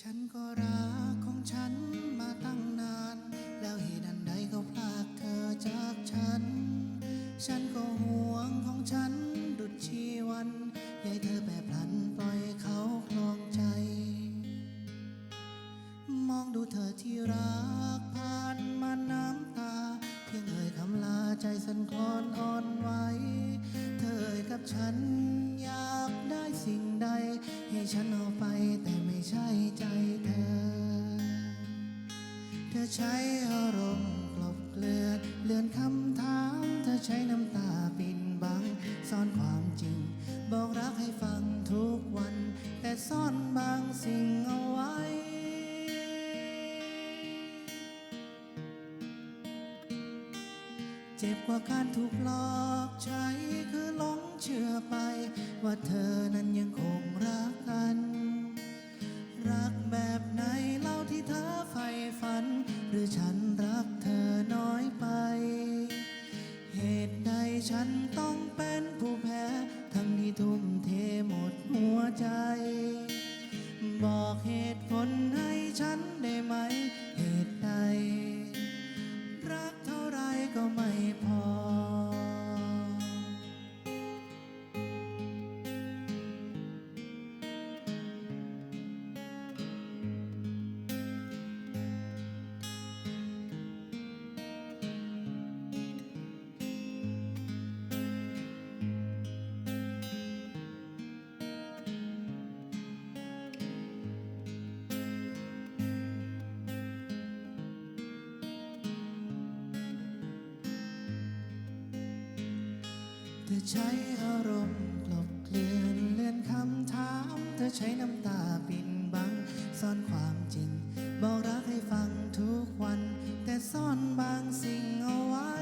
ฉันก็รักของฉันมาตั้งนาน แล้วเหตุอันใดก็พลากเธอจากฉัน ฉันก็ห่วงของฉันดุดชีวันยายเธอแปรพลัน ใช้อารมณ์กลบเกลื่อนเลือนคำถามเธอใช้น้ำตาปิดบัง ซ่อนความจริง บอกรักให้ฟังทุกวัน แต่ซ่อนบางสิ่งเอาไว้เจ็บกว่าการถูกหลอกใช้คือหลงเชื่อไป ว่าเธอนั้นยังคง ใฝ่ฝัน หรือฉันรักเธอน้อยไป เหตุใดฉันต้องเป็นผู้แพ้ ทั้งที่ทุ่มเทหมดหัวใจ บอกเหตุผลให้ฉัน ธอใช้อารมณ์กลบเกลื่อนเลือนคำถาม เธอใช้น้ำตาปิดบัง ซ่อนความจริง บอกรักให้ฟังทุกวัน แต่ซ่อนบางสิ่งเอาไว้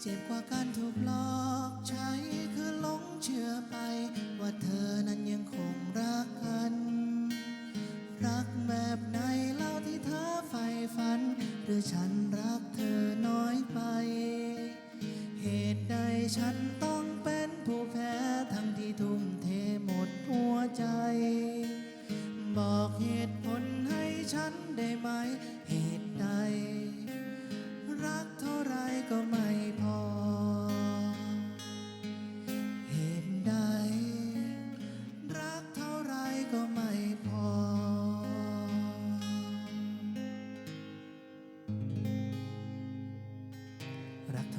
เจ็บกว่าการถูกหลอกใช้คือหลงเชื่อไปว่าเธอ หรือฉันรักเธอน้อยไป เหตุใดฉันต้องเป็นผู้แพ้ทั้งที่ทุ่มเทหมดหัวใจ บอกเหตุผลให้ฉันได้ไหม เหตุใด รักเท่าไรก็ไม่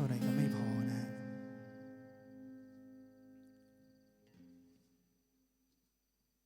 Ora,